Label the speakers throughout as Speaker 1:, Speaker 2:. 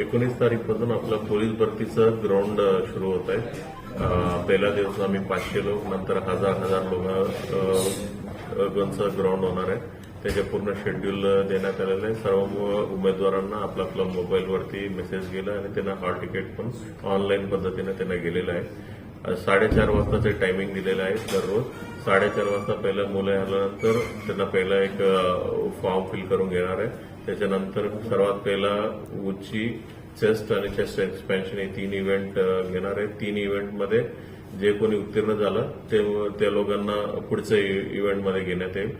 Speaker 1: एकोणीस तारीखपासून आपलं पोलीस भरतीचं ग्राउंड सुरू होत आहे. पहिला पहिल्या दिवस आम्ही पाचशे लोक नंतर हजार हजार लोकांचं ग्राउंड होणार आहे. त्याचे पूर्ण शेड्यूल देण्यात आलेलं आहे. सर्व उमेदवारांना आपला आपला मोबाईलवरती मेसेज गेला आणि त्यांना हॉल तिकीट पण ऑनलाईन पद्धतीने त्यांना गेलेलं आहे. साडेचार वाजताचे टायमिंग दिलेलं आहे दररोज. साडेचार वाजता पहिलं मुलं आल्यानंतर त्यांना पहिला एक फॉर्म फिल करून घेणार आहे. त्याच्यानंतर सर्वात पहिला उची चेस्ट आणि चेस्ट एक्सपेन्शन हे तीन इव्हेंट घेणार आहे. तीन इव्हेंटमध्ये जे कोणी उत्तीर्ण झालं ते त्या लोकांना पुढच्या इव्हेंटमध्ये e, घेण्यात येईल.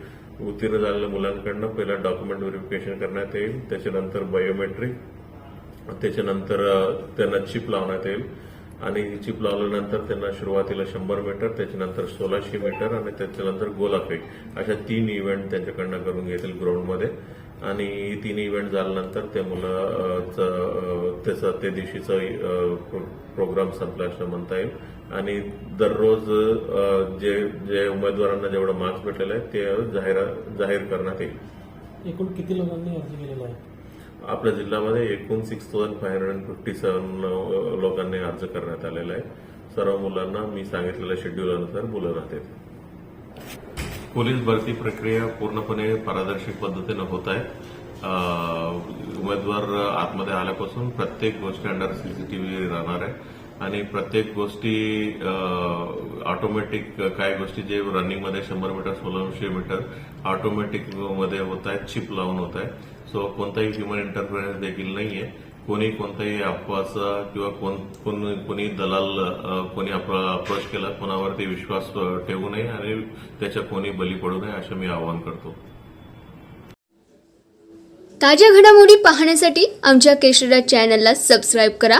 Speaker 1: उत्तीर्ण झालेल्या मुलांकडनं पहिला डॉक्युमेंट व्हेरिफिकेशन करण्यात येईल. त्याच्यानंतर बायोमेट्रिक त्याच्यानंतर त्यांना चिप लावण्यात येईल. आणि चिप लावल्यानंतर त्यांना सुरुवातीला शंभर मीटर त्याच्यानंतर सोळाशे मीटर आणि त्याच्यानंतर गोलाफेक अशा तीन इव्हेंट त्यांच्याकडनं करून घेतील ग्राउंडमध्ये आणि तीन इव्हेंट झाल्यानंतर ते मुलं त्याचा त्या दिवशीचा प्रोग्राम संपला असं म्हणता येईल. आणि दररोज जे जे उमेदवारांना जेवढं मार्क्स भेटलेले आहे ते जाहीर जाहीर करण्यात येईल.
Speaker 2: एकूण किती लोकांनी अर्ज केलेला आहे?
Speaker 1: आपल्या जिल्ह्यामध्ये एकूण six thousand five hundred fifty seven लोकांनी अर्ज करण्यात आलेला आहे. सर्व मुलांना मी सांगितलेल्या शेड्यूलनुसार मुलं राहते पोलीस भरती प्रक्रिया पूर्णपणे पारदर्शक पद्धतीनं होत आहे. उमेदवार आतमध्ये आल्यापासून प्रत्येक गोष्टी अंडर सीसीटीव्ही राहणार आहे. आणि प्रत्येक गोष्टी ऑटोमॅटिक काही गोष्टी जे रनिंगमध्ये शंभर मीटर सोळाशे मीटर ऑटोमॅटिकमध्ये होत आहेत चिप लावून होत आहे सो कोणताही ह्युमन इंटरफेरन्स देखील नाहीये. कोणी कोणताही अफवाचा किंवा कोण कोण कोणी दलाल कोणी अप्रोच केला कोणावरती विश्वास ठेवू नये आणि त्याच्या कोणी बली पडू नये असं मी आवाहन करतो.
Speaker 3: ताज्या घडामोडी पाहण्यासाठी आमच्या केशरा चॅनलला सबस्क्राईब करा.